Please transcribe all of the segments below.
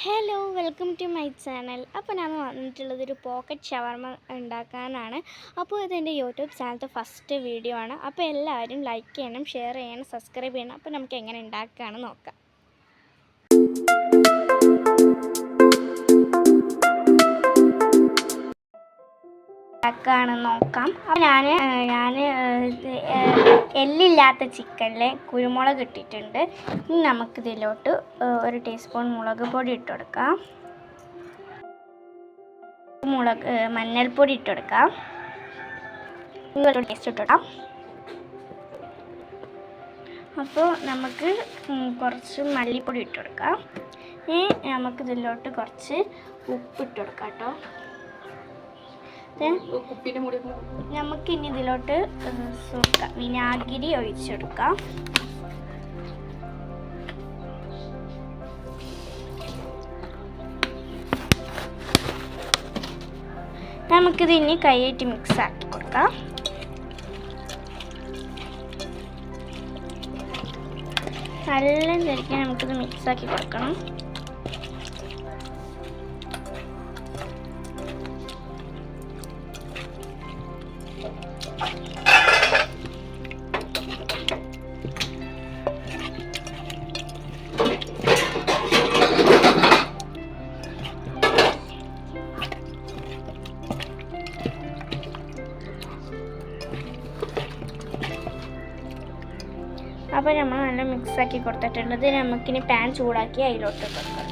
Hello welcome to my channel അപ്പോൾ ഞാൻ വന്നിട്ടുള്ളത് ഒരു പോക്കറ്റ് ഷവർമ ഉണ്ടാക്കാനാണ്. അപ്പോൾ ഇത് എന്റെ യൂട്യൂബ് ചാനലത്തെ ഫസ്റ്റ് വീഡിയോ ആണ്. അപ്പോൾ എല്ലാവരും ലൈക്ക് ചെയ്യണം ഷെയർ ചെയ്യണം സബ്സ്ക്രൈബ് ചെയ്യണം. അപ്പോൾ നമുക്ക് എങ്ങനെ ഉണ്ടാക്കുകയാണെന്ന് നോക്കാം. ഉണ്ടാക്കുകയാണെന്ന് നോക്കാം. അപ്പം ഞാൻ ഞാൻ എല്ലില്ലാത്ത ചിക്കനിൽ കുരുമുളക് ഇട്ടിട്ടുണ്ട്. ഇനി നമുക്കിതിലോട്ട് ഒരു ടീസ്പൂൺ മുളക് പൊടി ഇട്ട് കൊടുക്കാം. മുളക് മഞ്ഞൾപ്പൊടി ഇട്ട് കൊടുക്കാം. ടേസ്റ്റ് ഇട്ടിടാം അപ്പോൾ നമുക്ക് കുറച്ച് മല്ലിപ്പൊടി ഇട്ട് കൊടുക്കാം. ഇനി നമുക്കിതിലോട്ട് കുറച്ച് ഉപ്പ് ഇട്ട് കൊടുക്കാം കേട്ടോ. Then ഇനി ഇതിലോട്ട് വിനാഗിരി ഒഴിച്ചെടുക്കാം. നമുക്കിത് ഇനി കൈയേറ്റി മിക്സ് ആക്കി കൊടുക്കാം. നല്ല ശരിക്കും നമുക്കിത് മിക്സ് ആക്കി കൊടുക്കണം. അപ്പോൾ നമ്മൾ നല്ല മിക്സ് ആക്കി കൊടുത്തിട്ടുണ്ട് നമുക്കിനി പാൻ ചൂടാക്കി അതിലോട്ട് കൊടുക്കാം.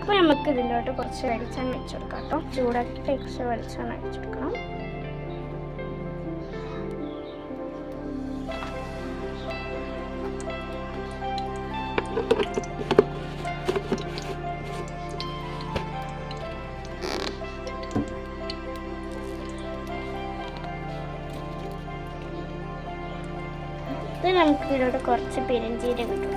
അപ്പോൾ നമുക്ക് ഇതിലോട്ട് കുറച്ച് വെളിച്ചെണ്ണ വെച്ച് കൊടുക്കാം കേട്ടോ. ചൂടാക്കി കുറച്ച് വെളിച്ചെണ്ണ വെച്ച് കൊടുക്കണം. ഇത് നമുക്ക് ഇതിലോട്ട് കുറച്ച് പെരുംജീരകം ഇട്ടു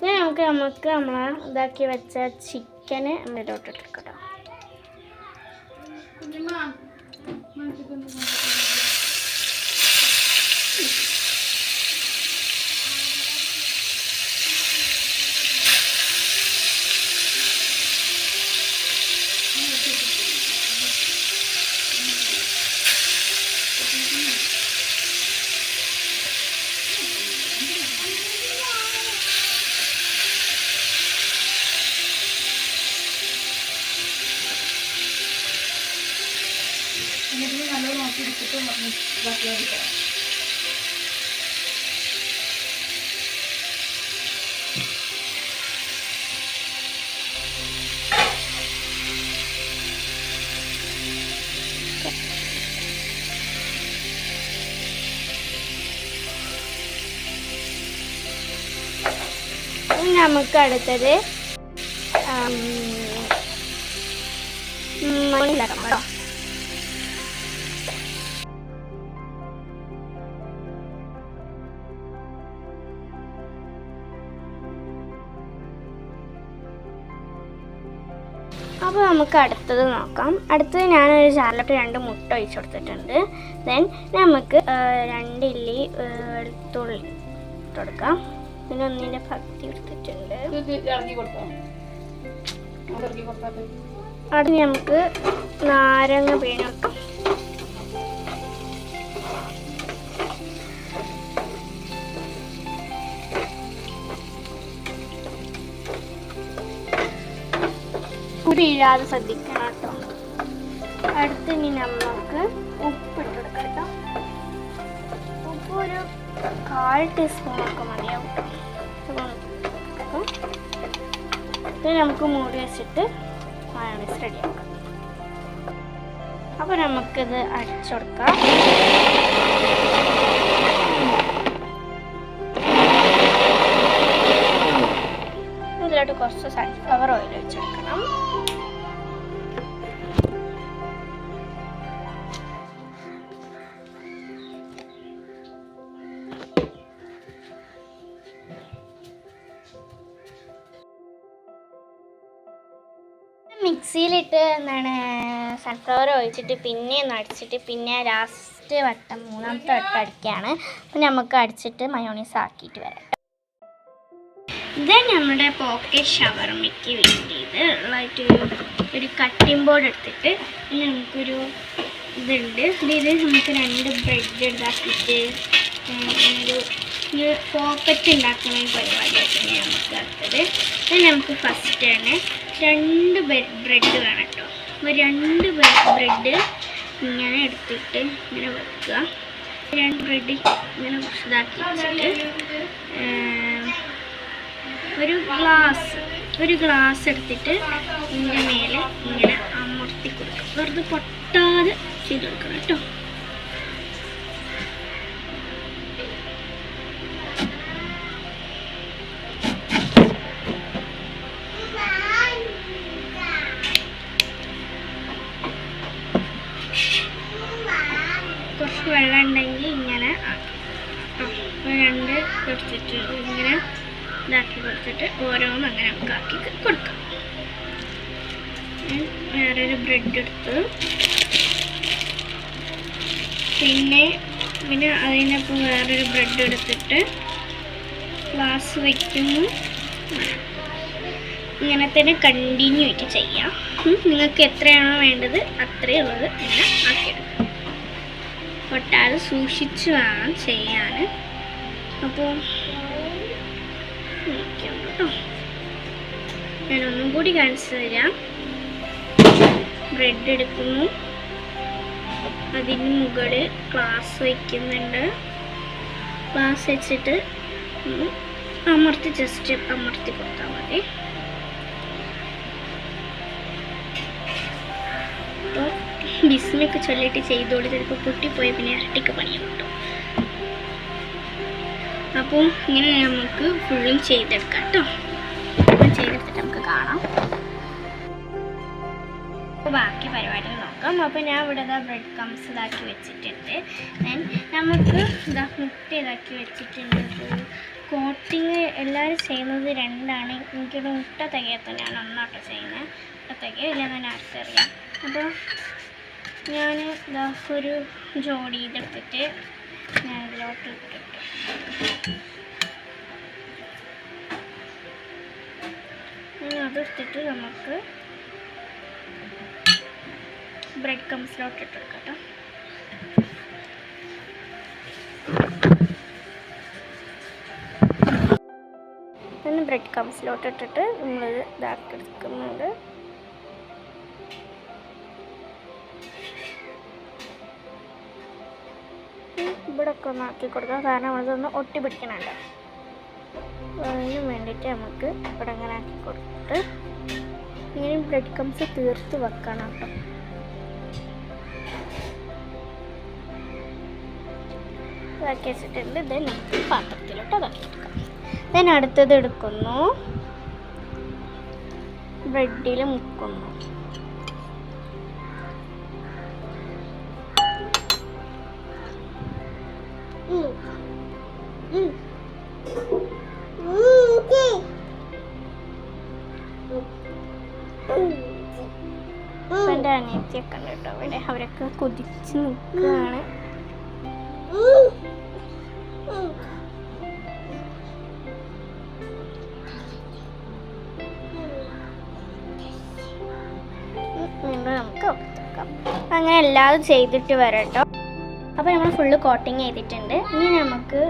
ഇനി നമുക്ക് നമുക്ക് നമ്മളെ ഇതാക്കി വെച്ച ചിക്കന് ഇതിലോട്ട് ഇട്ടെടുക്കട്ടോ എന്നിട്ട് എടുത്തിട്ട് ഇതാക്കി എടുക്കണം നമുക്ക് അടുത്തത് ആം, ഉം, കേട്ടോ അപ്പോൾ നമുക്ക് അടുത്തത് നോക്കാം. അടുത്തത് ഞാനൊരു ചാറിലോട്ട് രണ്ട് മുട്ട ഒഴിച്ച് കൊടുത്തിട്ടുണ്ട്. ദെൻ നമുക്ക് രണ്ടില്ലി രണ്ട് ഇല്ലി ആ, വെളുത്തുള്ളി കൊടുക്കാം പിന്നെ ഒന്നിന്റെ ഭക്തി എടുത്തിട്ടുണ്ട്. അത് അടുത്ത് നമുക്ക് നാരങ്ങ പിഴിഞ്ഞ് വെക്കാം പിഴാതെ ശ്രദ്ധിക്കണം കേട്ടോ. അടുത്ത് ഇനി നമുക്ക് ഉപ്പിട്ട് കൊടുക്കാം കേട്ടോ. ഉപ്പ് ഒരു കാൽ ടീസ്പൂൺ ഒക്കെ മതിയാവും. ഇത് നമുക്ക് മൂടി വെച്ചിട്ട് മയോണൈസ് റെഡിയാക്കാം അപ്പോൾ നമുക്കിത് അടിച്ചു കൊടുക്കാം ഇതിലോട്ട് കുറച്ച് സൺഫ്ലവർ ഓയിൽ വെച്ചെടുക്കണം മിക്സിയിലിട്ട് എന്താണ് സൺഫ്ലവർ ഒഴിച്ചിട്ട് പിന്നെ അടിച്ചിട്ട് പിന്നെ ലാസ്റ്റ് വട്ടം മൂന്നാമത്തെ വട്ടം അടിക്കുകയാണ്. അപ്പം നമുക്ക് അടിച്ചിട്ട് മയോണീസ് ആക്കിയിട്ട് വരാം. ഇത് നമ്മുടെ പോക്കറ്റ് ഷവർമ്മയ്ക്ക് വേണ്ടിയത്. ഉള്ളതായിട്ട് ഒരു കട്ടിംഗ് ബോർഡ് എടുത്തിട്ട് നമുക്കൊരു ഇതുണ്ട്. ഇത് നമുക്ക് രണ്ട് ബ്രെഡ് ഉണ്ടാക്കിയിട്ട് ഒരു പോക്കറ്റ് ഉണ്ടാക്കുന്ന പരിപാടിയൊക്കെ നമുക്ക് അടുത്തത്. അത് നമുക്ക് ഫസ്റ്റ് തന്നെ രണ്ട് ബ്രെഡ് വേണം കേട്ടോ. അപ്പോൾ രണ്ട് ബ്രെഡ് ഇങ്ങനെ എടുത്തിട്ട് ഇങ്ങനെ വെക്കുക. രണ്ട് ബ്രെഡ് ഇങ്ങനെ ഇതാക്കി വെച്ചിട്ട് ഒരു ഗ്ലാസ് ഒരു ഗ്ലാസ് എടുത്തിട്ട് ഇതിന്റെ മേലെ ഇങ്ങനെ അമർത്തി കൊടുക്കുക. വെറുതെ പൊട്ടാതെ ചെയ്ത് കൊടുക്കണം കേട്ടോ. കുറച്ച് വെള്ളം ഉണ്ടെങ്കിൽ ഇങ്ങനെ രണ്ട് കൊടുത്തിട്ട് ഇങ്ങനെ ഇതാക്കി കൊടുത്തിട്ട് ഓരോന്നും അങ്ങനെ നമുക്ക് ആക്കി കൊടുക്കാം. വേറൊരു ബ്രെഡ് എടുത്ത്. പിന്നെ പിന്നെ അതിനൊപ്പം വേറൊരു ബ്രെഡ് എടുത്തിട്ട് ഗ്ലാസ് വയ്ക്കുന്നു ഇങ്ങനെ തന്നെ കണ്ടിന്യൂ ആയിട്ട് ചെയ്യാം. നിങ്ങൾക്ക് എത്രയാണോ വേണ്ടത് അത്രയുള്ളത് ഇങ്ങനെ ആക്കിയെടുക്കാം. ഒട്ടാതെ സൂക്ഷിച്ച് വേണം ചെയ്യാൻ. അപ്പോൾ ഇരിക്കുന്നുണ്ട് കേട്ടോ ഞാനൊന്നും കൂടി കാണിച്ചു തരാം. ബ്രെഡ് എടുക്കുന്നു. അതിന് മുകളിൽ ഗ്ലാസ് വയ്ക്കുന്നുണ്ട് ഗ്ലാസ് വെച്ചിട്ട് അമർത്തി ജസ്റ്റ് അമർത്തി കൊടുത്താൽ മതി. അപ്പോൾ ബിസ്മിയൊക്കെ ചൊല്ലിയിട്ട് ചെയ്തോളി. ചിലപ്പോൾ പൊട്ടിപ്പോയ പിന്നെ ഇരട്ടിക്ക് പണിയും കിട്ടും അപ്പോൾ ഇങ്ങനെ നമുക്ക് ഫുള്ളും ചെയ്തെടുക്കാം കേട്ടോ. ചെയ്തെടുത്തിട്ട് നമുക്ക് കാണാം. ബാക്കി പരിപാടികൾ നോക്കാം. അപ്പോൾ ഞാൻ ഇവിടെ ഇതാ ബ്രെഡ് കംസ് ഇതാക്കി വെച്ചിട്ടുണ്ട്. ദെൻ നമുക്ക് ഇതാ മുട്ട ഇതാക്കി വെച്ചിട്ടുണ്ട്. കോട്ടിങ് എല്ലാവരും ചെയ്യുന്നത് രണ്ടാണ്. എനിക്കൊരു മുട്ട തികയത്ത ഞാൻ ഒന്നാട്ടോ ചെയ്യുന്നത് മുട്ട തികയില്ല ഞാൻ ആർക്കറിയാം അപ്പോൾ ഞാൻ ഇതാ ഒരു ജോഡി ഇതെടുത്തിട്ട് ഞാൻ ഇതിലോട്ട് ഇട്ടിട്ട് ഇനി അതെടുത്തിട്ട് നമുക്ക് ബ്രെഡ് കംസിലോട്ട് ഇട്ടെടുക്കാം കേട്ടോ ബ്രെഡ് കംസിലോട്ട് ഇട്ടിട്ട് നമ്മൾ ഇതാക്കി എടുക്കുന്നുണ്ട് ഇവിടെ ഒന്ന് ആക്കി കൊടുക്കാം കാരണം നമ്മളിതൊന്ന് ഒട്ടി പിടിക്കണുണ്ട് അതിന് വേണ്ടിയിട്ട് നമുക്ക് ഇവിടെ അങ്ങനെ ആക്കി കൊടുത്തിട്ട് ഇങ്ങനെ ബ്രെഡ് കംസ് തീർത്ത് വെക്കണം കേട്ടോ. ഇതാക്കി വെച്ചിട്ടുണ്ട് ഇത് നമുക്ക് പാത്രത്തിലോട്ട് അതാക്കി എടുക്കാം. ദെൻ അടുത്തത് എടുക്കുന്നു. ബ്രെഡിൽ മുക്കുന്നു. എന്റെ അനിയത്തിയൊക്കെ കേട്ടോ. ഇവിടെ അവരൊക്കെ കൊതിച്ച് നിൽക്കുകയാണ്. അങ്ങനെ എല്ലാതും ചെയ്തിട്ട് വരട്ടോ അപ്പോൾ നമ്മൾ ഫുള്ള് കോട്ടിങ് ചെയ്തിട്ടുണ്ട്. ഇനി നമുക്ക്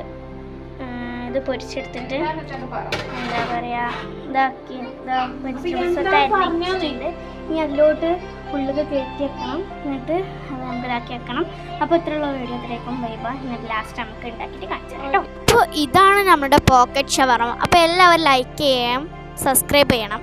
ഇത് പൊരിച്ചെടുത്തിട്ട് എന്താ പറയുക ഇതാക്കി ഇതാ വെജിറ്റബിൾസ് ഒക്കെ അരിഞ്ഞിട്ടുണ്ട് ഇനി അതിലോട്ട് ഫുള്ളൊക്കെ കയറ്റി വെക്കണം. എന്നിട്ട് അത് നമുക്ക് ഇതാക്കി വെക്കണം. അപ്പോൾ ഇത്രയുള്ള വീഡിയോ ഇത്രയൊക്കെ വൈബ എന്നിട്ട് ലാസ്റ്റ് നമുക്ക് ഉണ്ടാക്കിയിട്ട് കാണിച്ചു കേട്ടോ. അപ്പോൾ ഇതാണ് നമ്മുടെ പോക്കറ്റ് ഷവർമ അപ്പോൾ എല്ലാവരും ലൈക്ക് ചെയ്യാം സബ്സ്ക്രൈബ് ചെയ്യണം.